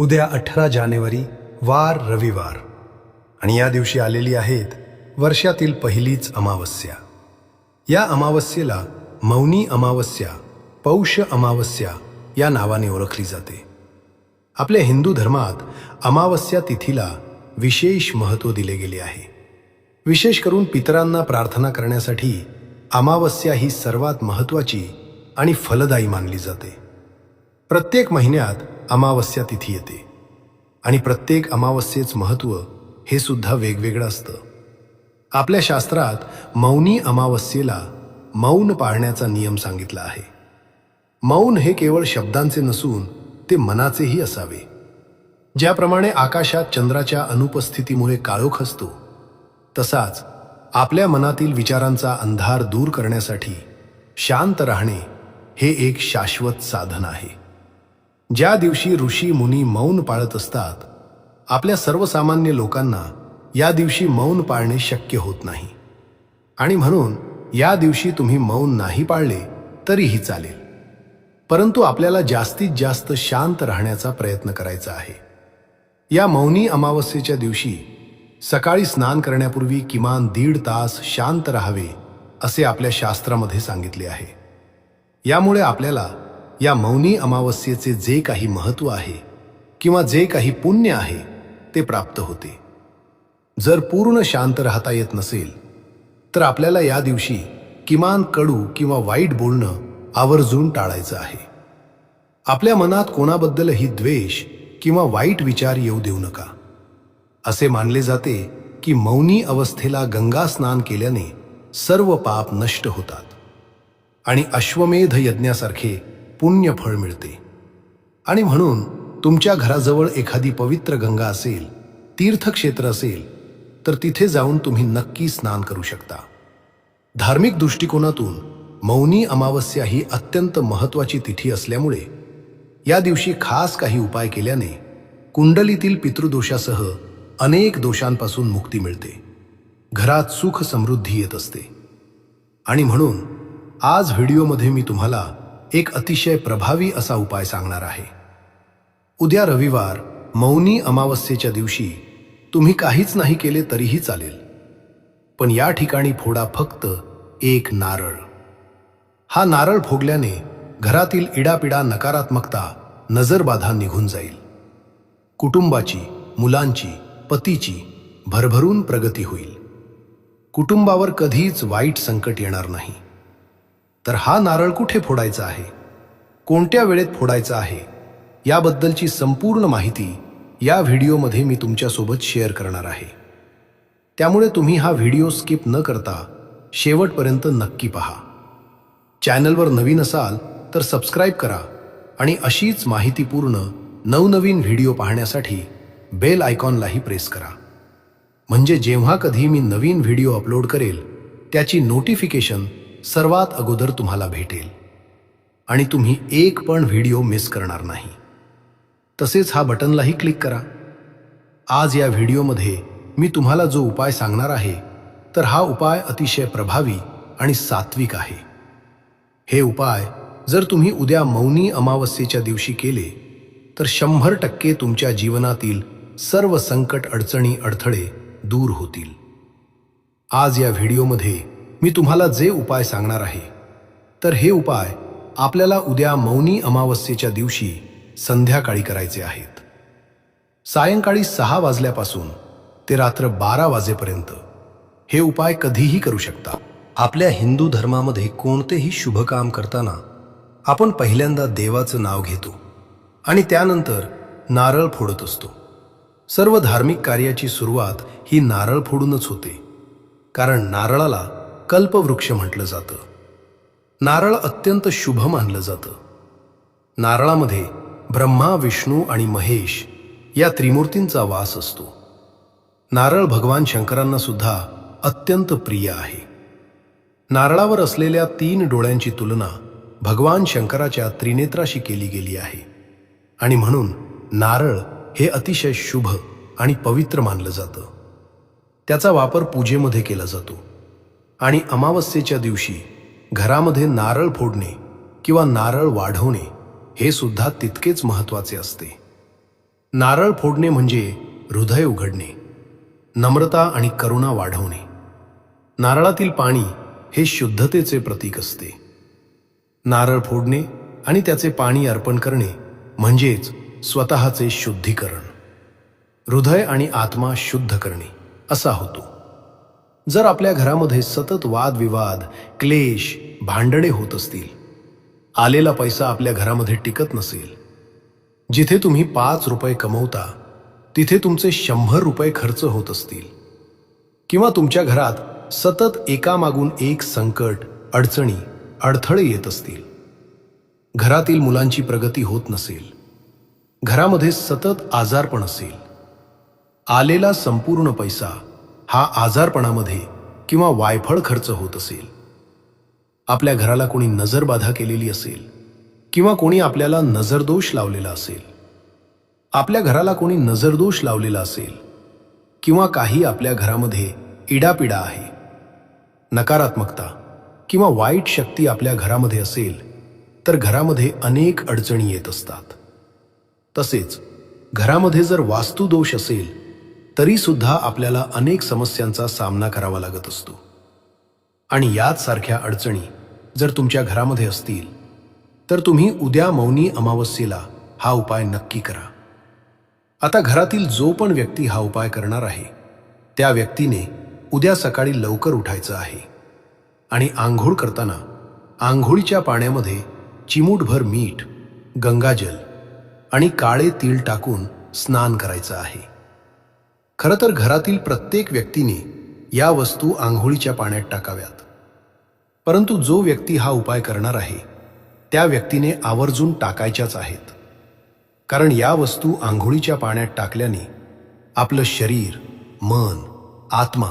उद्या अठरा जानेवारी वार रविवार. आणि या दिवशी आलेली आहेत वर्षातील पहिलीच अमावस्या. या अमावस्येला मौनी अमावस्या पौष अमावस्या या नावाने ओळखली जाते. आपल्या हिंदू धर्मात अमावस्या तिथीला विशेष महत्त्व दिले गेले आहे. विशेष करून पितरांना प्रार्थना करण्यासाठी अमावस्या ही सर्वात महत्त्वाची आणि फलदायी मानली जाते. प्रत्येक महिन्यात अमावस्या तिथी येते. आणि प्रत्येक अमावस्येच महत्त्व हे सुद्धा वेगवेगळं असतं. आपल्या शास्त्रात मौनी अमावस्येला मौन पाळण्याचा नियम सांगितला आहे. मौन हे केवळ शब्दांचे नसून ते मनाचेही असावे. ज्याप्रमाणे आकाशात चंद्राच्या अनुपस्थितीमुळे काळोख असतो तसाच आपल्या मनातील विचारांचा अंधार दूर करण्यासाठी शांत राहणे हे एक शाश्वत साधन आहे. ज्या दिवशी ऋषी मुनी मौन पाळत असतात आपल्या सर्वसामान्य लोकांना या दिवशी मौन पाळणे शक्य होत नाही. आणि म्हणून या दिवशी तुम्ही मौन नाही पाळले तरीही चालेल. परंतु आपल्याला जास्तीत जास्त शांत राहण्याचा प्रयत्न करायचा आहे. या मौनी अमावस्येच्या दिवशी सकाळी स्नान करण्यापूर्वी किमान दीड तास शांत राहावे असे आपल्या शास्त्रामध्ये सांगितले आहे. यामुळे आपल्याला या मौनी अमावस्येचे जे काही महत्त्व आहे किंवा जे काही पुण्य आहे ते प्राप्त होते. जर पूर्ण शांत राहता येत नसेल तर आपल्याला या दिवशी किमान कडू किंवा वाईट बोलणं आवर्जून टाळायचं आहे. आपल्या मनात कोणाबद्दलही द्वेष किंवा वाईट विचार येऊ देऊ नका. असे मानले जाते की मौनी अवस्थेला गंगा स्नान केल्याने सर्व पाप नष्ट होतात. आणि अश्वमेध यज्ञासारखे पुण्य फळ मिळते. आणि म्हणून तुमच्या घराजवळ एखादी पवित्र गंगा असेल तीर्थक्षेत्र असेल तर तिथे जाऊन तुम्ही नक्की स्नान करू शकता. धार्मिक दृष्टिकोनातून मौनी अमावस्या ही अत्यंत महत्वाची तिथी असल्यामुळे या दिवशी खास काही उपाय केल्याने कुंडलीतील पितृदोषासह अनेक दोषांपासून मुक्ती मिळते. घरात सुख समृद्धी येत असते. आणि म्हणून आज व्हिडिओमध्ये मी तुम्हाला एक अतिशय प्रभावी असा उपाय सांगणार आहे. उद्या रविवार मौनी अमावस्येच्या दिवशी तुम्ही काहीच नाही केले तरीही चालेल. पण या ठिकाणी फोडा फक्त एक नारळ. हा नारळ फोडल्याने घरातील इडापिडा नकारात्मकता नजरबाधा निघून जाईल. कुटुंबाची मुलांची पतीची भरभरून प्रगती होईल. कुटुंबावर कधीच वाईट संकट येणार नाही. तर हा नारळ कुठे फोडायचा आहे? कोणत्या वेळेत फोडायचा आहे? याबद्दलची संपूर्ण माहिती या व्हिडिओमध्ये मी तुमच्यासोबत शेअर करणार आहे. त्यामुळे तुम्ही हा व्हिडिओ स्किप न करता शेवटपर्यंत नक्की पहा. चॅनलवर नवीन असाल तर सबस्क्राईब करा आणि अशीच माहितीपूर्ण नवनवीन व्हिडिओ पाहण्यासाठी बेल आयकॉनलाही प्रेस करा. म्हणजे जेव्हा कधी मी नवीन व्हिडिओ अपलोड करेल त्याची नोटिफिकेशन सर्वात अगोदर तुम्हाला भेटेल. आणि तुम्ही एक पण व्हिडिओ मिस करणार नाही. तसेच हा बटनलाही क्लिक करा. आज या व्हिडिओमध्ये मी तुम्हाला जो उपाय सांगणार आहे तर हा उपाय अतिशय प्रभावी आणि सात्विक आहे. हे उपाय जर तुम्ही उद्या मौनी अमावस्येच्या दिवशी केले तर शंभर टक्के तुमच्या जीवनातील सर्व संकट अडचणी अडथळे दूर होतील. आज या व्हिडिओमध्ये मी तुम्हाला जे उपाय सांगणार आहे तर हे उपाय आपल्याला उद्या मौनी अमावस्येच्या दिवशी संध्याकाळी करायचे आहेत. सायंकाळी सहा वाजल्यापासून ते रात्र बारा वाजेपर्यंत हे उपाय कधीही करू शकता. आपल्या हिंदू धर्मामध्ये कोणतेही शुभ काम करताना आपण पहिल्यांदा देवाचं नाव घेतो आणि त्यानंतर नारळ फोडत असतो. सर्व धार्मिक कार्याची सुरुवात ही नारळ फोडूनच होते. कारण नारळाला कल्पवृक्ष म्हटलं जातं. नारळ अत्यंत शुभ मानलं जातं. नारळामध्ये ब्रह्मा विष्णू आणि महेश या त्रिमूर्तींचा वास असतो. नारळ भगवान शंकरांना सुद्धा अत्यंत प्रिय आहे. नारळावर असलेल्या तीन डोळ्यांची तुलना भगवान शंकराच्या त्रिनेत्राशी केली गेली आहे. आणि म्हणून नारळ हे अतिशय शुभ आणि पवित्र मानलं जातं. त्याचा वापर पूजेमध्ये केला जातो. आणि अमावस्येच्या दिवशी घरामध्ये नारळ फोडणे किंवा नारळ वाढवणे हे सुद्धा तितकेच महत्त्वाचे असते. नारळ फोडणे म्हणजे हृदय उघडणे नम्रता आणि करुणा वाढवणे. नारळातील पाणी हे शुद्धतेचे प्रतीक असते. नारळ फोडणे आणि त्याचे पाणी अर्पण करणे म्हणजेच स्वतःचे शुद्धीकरण. हृदय आणि आत्मा शुद्ध करणे असा होतो. जर आपल्या घरामध्ये सतत वादविवाद क्लेश भांडणे होत असतील आलेला पैसा आपल्या घरामध्ये टिकत नसेल जिथे तुम्ही पाच रुपये कमवता तिथे तुमचे शंभर रुपये खर्च होत असतील किंवा तुमच्या घरात सतत एकामागून एक संकट अडचणी अडथळे येत असतील घरातील मुलांची प्रगती होत नसेल घरामध्ये सतत आजारपण असेल आलेला संपूर्ण पैसा हा आजारपणामध्ये किंवा वायफळ खर्च होत असेल. आपल्या घराला कोणी नजरबाधा केलेली असेल किंवा कोणी आपल्याला नजरदोष लावलेला असेल. आपल्या घराला कोणी नजरदोष लावलेला असेल किंवा काही आपल्या घरामध्ये इडापिडा आहे. नकारात्मकता किंवा वाईट शक्ती आपल्या घरामध्ये असेल तर घरामध्ये अनेक अडचणी येत असतात. तसेच घरामध्ये जर वास्तुदोष असेल तरीसुद्धा आपल्याला अनेक समस्यांचा सामना करावा लागत असतो. आणि याच सारख्या अडचणी जर तुमच्या घरामध्ये असतील तर तुम्ही उद्या मौनी अमावस्येला हा उपाय नक्की करा. आता घरातील जो पण व्यक्ती हा उपाय करणार आहे त्या व्यक्तीने उद्या सकाळी लवकर उठायचं आहे. आणि आंघोळ करताना आंघोळीच्या पाण्यामध्ये चिमूटभर मीठ गंगाजल आणि काळे तीळ टाकून स्नान करायचं आहे. खरं तर घरातील प्रत्येक व्यक्तीने या वस्तू आंघोळीच्या पाण्यात टाकाव्यात. परंतु जो व्यक्ती हा उपाय करणार आहे त्या व्यक्तीने आवर्जून टाकायच्याच आहेत. कारण या वस्तू आंघोळीच्या पाण्यात टाकल्याने आपलं शरीर मन आत्मा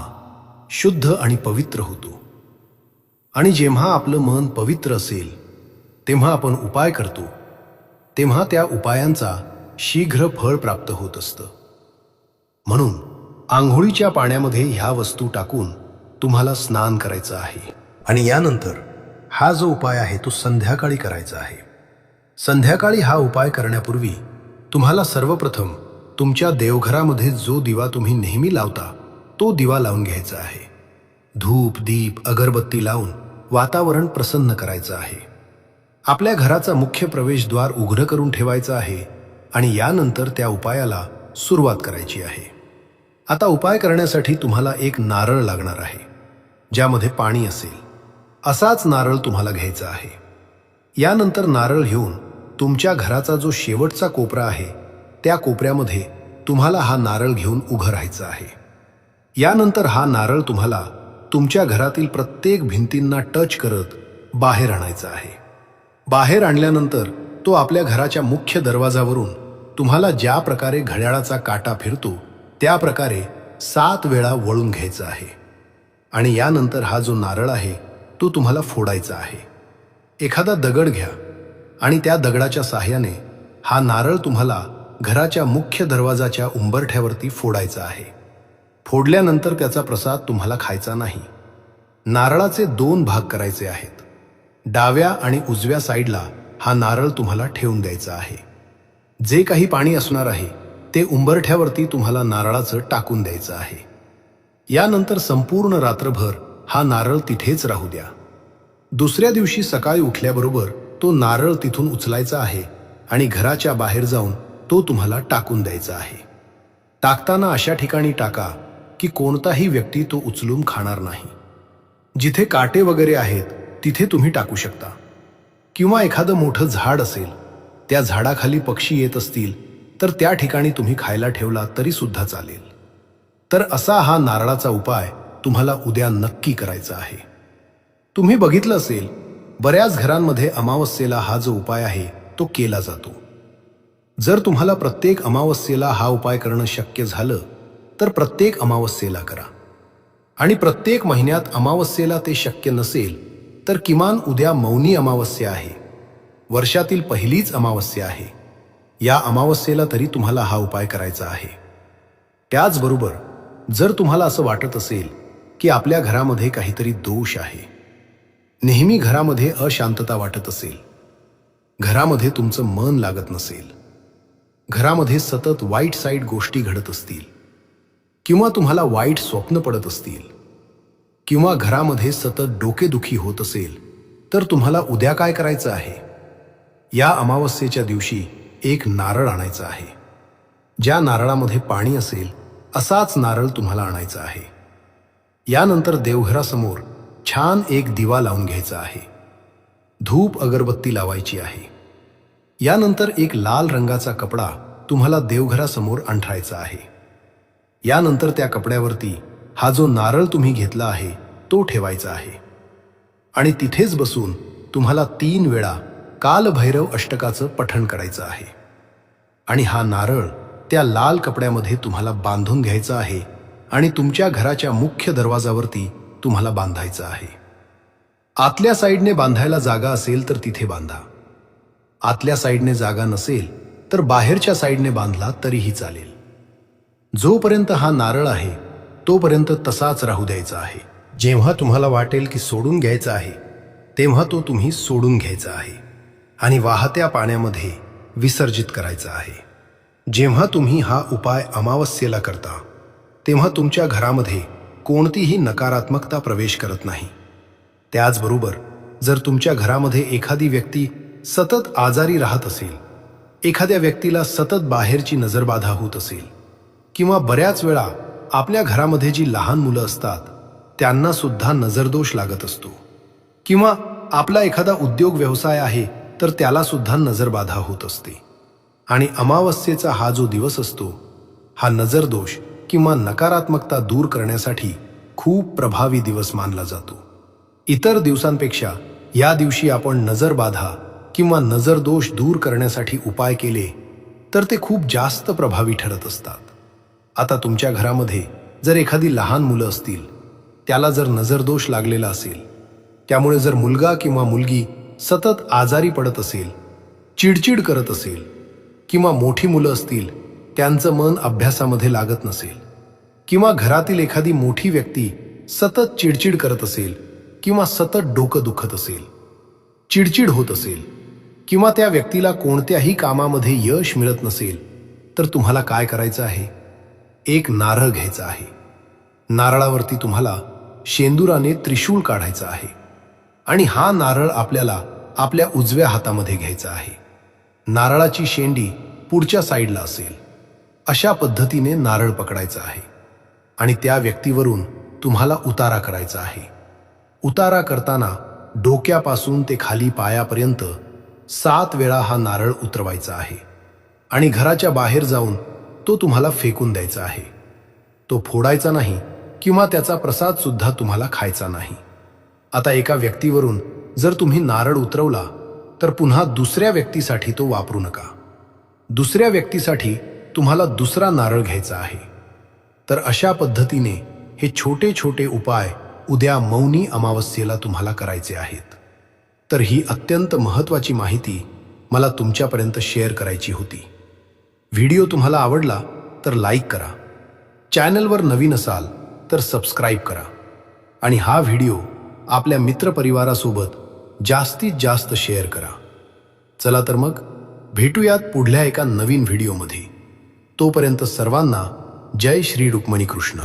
शुद्ध आणि पवित्र होतो. आणि जेव्हा आपलं मन पवित्र असेल तेव्हा आपण उपाय करतो तेव्हा त्या उपायांचा शीघ्र फळ प्राप्त होत असतं. म्हणून आंघोळीच्या पाण्यामध्ये ह्या वस्तू टाकून तुम्हाला स्नान करायचं आहे. आणि यानंतर हा जो उपाय आहे तो संध्याकाळी करायचा आहे. संध्याकाळी हा उपाय करण्यापूर्वी तुम्हाला सर्वप्रथम तुमच्या देवघरामध्ये जो दिवा तुम्ही नेहमी लावता तो दिवा लावून घ्यायचा आहे. धूप दीप अगरबत्ती लावून वातावरण प्रसन्न करायचं आहे. आपल्या घराचा मुख्य प्रवेशद्वार उघडं करून ठेवायचं आहे आणि यानंतर त्या उपायाला सुरुवात करायची आहे. आता उपाय करण्यासाठी तुम्हाला एक नारळ लागणार आहे ज्यामध्ये पाणी असेल. असाच नारळ तुम्हाला घ्यायचा आहे. यानंतर नारळ घेऊन तुमच्या घराचा जो शेवटचा कोपरा आहे त्या कोपऱ्यामध्ये तुम्हाला हा नारळ घेऊन उभं राहायचं आहे. यानंतर हा नारळ तुम्हाला तुमच्या घरातील प्रत्येक भिंतींना टच करत बाहेर आणायचा आहे. बाहेर आणल्यानंतर तो आपल्या घराच्या मुख्य दरवाजावरून तुम्हाला ज्या प्रकारे घड्याळाचा काटा फिरतो त्या प्रकारे सात वेळा वळून घ्यायचा आहे. आणि यानंतर हा जो नारळ आहे तो तुम्हाला फोडायचा आहे. एखादा दगड घ्या आणि त्या दगडाच्या साह्याने हा नारळ तुम्हाला घराच्या मुख्य दरवाजाच्या उंबरठ्यावरती फोडायचा आहे. फोडल्यानंतर त्याचा प्रसाद तुम्हाला खायचा नाही. नारळाचे दोन भाग करायचे आहेत. डाव्या आणि उजव्या साईडला हा नारळ तुम्हाला ठेवून द्यायचा आहे. जे काही पाणी असणार आहे ते उंबरठ्यावरती तुम्हाला नारळाचं टाकून द्यायचं आहे. यानंतर संपूर्ण रात्रभर हा नारळ तिथेच राहू द्या. दुसऱ्या दिवशी सकाळी उठल्याबरोबर तो नारळ तिथून उचलायचा आहे आणि घराच्या बाहेर जाऊन तो तुम्हाला टाकून द्यायचा आहे. टाकताना अशा ठिकाणी टाका की कोणताही व्यक्ती तो उचलून खाणार नाही. जिथे काटे वगैरे आहेत तिथे तुम्ही टाकू शकता. किंवा एखादं मोठं झाड असेल त्या झाडाखाली पक्षी येत असतील तर त्या ठिकाणी तुम्ही खायला ठेवला तरी सुद्धा चालेल. तर असा हा नारळाचा उपाय तुम्हाला उद्या नक्की करायचा आहे. तुम्ही बघितलं असेल बऱ्याच घरांमध्ये अमावस्येला हा जो उपाय आहे तो केला जातो. जर तुम्हाला प्रत्येक अमावस्येला हा उपाय करणं शक्य झालं तर प्रत्येक अमावस्येला करा. आणि प्रत्येक महिन्यात अमावस्येला ते शक्य नसेल तर किमान उद्या मौनी अमावस्या आहे. वर्षातील पहिलीच अमावस्या आहे. या अमावस्येला तरी तुम्हाला हा उपाय करायचा आहे. त्याचबरोबर जर तुम्हाला असं वाटत असेल की आपल्या घरामध्ये काहीतरी दोष आहे नेहमी घरामध्ये अशांतता वाटत असेल घरामध्ये तुमचं मन लागत नसेल घरामध्ये सतत वाईट साईट गोष्टी घडत असतील किंवा तुम्हाला वाईट स्वप्न पडत असतील किंवा घरामध्ये सतत डोकेदुखी होत असेल तर तुम्हाला उद्या काय करायचं आहे? या अमावस्येच्या दिवशी एक नारळ आणायचा आहे. ज्या नारळामध्ये पाणी असेल असाच नारळ तुम्हाला आणायचा आहे. यानंतर देवघरासमोर छान एक दिवा लावून घ्यायचा आहे. धूप अगरबत्ती लावायची आहे. यानंतर एक लाल रंगाचा कपडा तुम्हाला देवघरासमोर अंठरायचा आहे. यानंतर त्या कपड्यावरती हा जो नारळ तुम्ही घेतला आहे तो ठेवायचा आहे. आणि तिथेच बसून तुम्हाला तीन वेळा कालभैरव अष्टकाचं पठण करायचं आहे. आणि हा नारळ त्या लाल कपड्यामध्ये तुम्हाला बांधून घ्यायचा आहे आणि तुमच्या घराच्या मुख्य दरवाजावरती तुम्हाला बांधायचं आहे. आतल्या साईडने बांधायला जागा असेल तर तिथे बांधा. आतल्या साईडने जागा नसेल तर बाहेरच्या साईडने बांधला तरीही चालेल. जोपर्यंत हा नारळ आहे तोपर्यंत तसाच राहू द्यायचा आहे. जेव्हा तुम्हाला वाटेल की सोडून घ्यायचा आहे तेव्हा तो तुम्ही सोडून घ्यायचा आहे. आणि वाहत्या पाण्यामध्ये विसर्जित करायचं आहे. जेव्हा तुम्ही हा उपाय अमावस्येला करता तेव्हा तुमच्या घरामध्ये कोणतीही नकारात्मकता प्रवेश करत नाही. त्याचबरोबर जर तुमच्या घरामध्ये एखादी व्यक्ती सतत आजारी राहत असेल एखाद्या व्यक्तीला सतत बाहेरची नजरबाधा होत असेल किंवा बऱ्याच वेळा आपल्या घरामध्ये जी लहान मुलं असतात त्यांना सुद्धा नजरदोष लागत असतो. किंवा आपला एखादा उद्योग व्यवसाय आहे तर त्याला सुद्धा नजरबाधा होत असते. आणि अमावस्येचा हा जो दिवस असतो हा नजरदोष किंवा नकारात्मकता दूर करण्यासाठी खूप प्रभावी दिवस मानला जातो. इतर दिवसांपेक्षा या दिवशी आपण नजरबाधा किंवा नजरदोष दूर करण्यासाठी उपाय केले तर ते खूप जास्त प्रभावी ठरत असतात. आता तुमच्या घरामध्ये जर एखादी लहान मुलं असतील त्याला जर नजरदोष लागलेला असेल त्यामुळे जर मुलगा किंवा मुलगी सतत आजारी पडत असेल चिडचिड करत असेल किंवा मोठी मुलं असतील त्यांचं मन अभ्यासामध्ये लागत नसेल किंवा घरातील एखादी मोठी व्यक्ती सतत चिडचिड करत असेल किंवा सतत डोकं दुखत असेल चिडचिड होत असेल किंवा त्या व्यक्तीला कोणत्याही कामामध्ये यश मिळत नसेल तर तुम्हाला काय करायचं आहे? एक नारळ घ्यायचा आहे. नारळावरती तुम्हाला शेंदुराने त्रिशूळ काढायचा आहे. आणि हा नारळ आपल्याला आपल्या उजव्या हातामध्ये घ्यायचा आहे. नारळाची शेंडी पुढच्या साईडला असेल. अशा पद्धतीने नारळ पकडायचा आहे. आणि त्या व्यक्तीवरून तुम्हाला उतारा करायचा आहे. उतारा करताना डोक्यापासून ते खाली पायापर्यंत सात वेळा हा नारळ उतरवायचा आहे. आणि घराच्या बाहेर जाऊन तो तुम्हाला फेकून द्यायचा आहे. तो फोडायचा नाही किंवा त्याचा प्रसाद सुद्धा तुम्हाला खायचा नाही. आता एका व्यक्तीवरून जर तुम्ही नारळ उतरवला तर पुन्हा दुसऱ्या व्यक्तीसाठी तो वापरू नका. दुसऱ्या व्यक्तीसाठी तुम्हाला दुसरा नारळ घ्यायचा आहे. तर अशा पद्धतीने हे छोटे छोटे उपाय उद्या मौनी अमावस्येला तुम्हाला करायचे आहेत. तर ही अत्यंत महत्त्वाची माहिती मला तुमच्यापर्यंत शेअर करायची होती. व्हिडिओ तुम्हाला आवडला तर लाईक करा. चॅनलवर नवीन असाल तर सबस्क्राईब करा. आणि हा व्हिडिओ आपल्या मित्रपरिवारासोबत जास्तीत जास्त शेअर करा. चला तर मग भेटूयात पुढल्या एका नवीन व्हिडिओमध्ये. तोपर्यंत सर्वांना जय श्री रुक्मणी कृष्ण